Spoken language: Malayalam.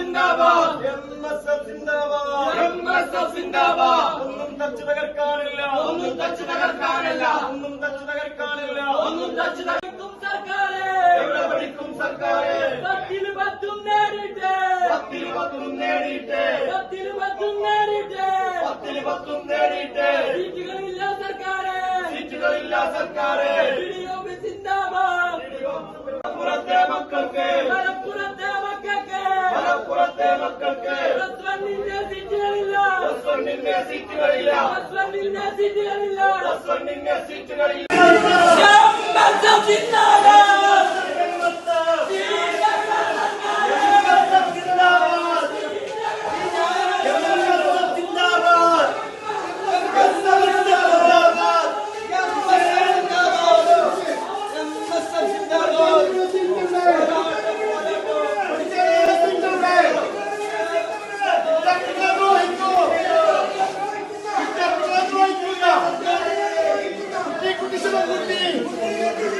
സിന്ദാബാദ്. എം എസ് എഫ് സിന്ദാബാദ്. എം എസ് എഫ് സിന്ദാബാദ്. ഒന്നും തച്ചു തകർക്കാനില്ല. ഒന്നും തച്ചു തകർക്കാനില്ല. ഒന്നും തച്ചു തകർക്കാനില്ല. ഒന്നും തച്ചു തകർക്കും സർക്കാരെ. എവിടെ പഠിക്കും സർക്കാരെ? പത്തിന് പത്തും നേടിയിട്ട് പത്തിന് പത്തും നേടിയിട്ട് പത്തിന് പത്തും നേടിയിട്ട് പത്തിന് പത്തും നേടിയിട്ട് സീറ്റുകളില്ല സർക്കാരെ. സീറ്റുകളില്ല സർക്കാരെ. സിന്ദാബാദ്. പുറത്തെ മക്കൾക്ക്. സീറ്റുകളില്ല. വണ്ണിന്റെ സീറ്റുകളില്ല. പ്ലസ് സീറ്റുകളില്ല. സീറ്റുകളില്ല. Amém.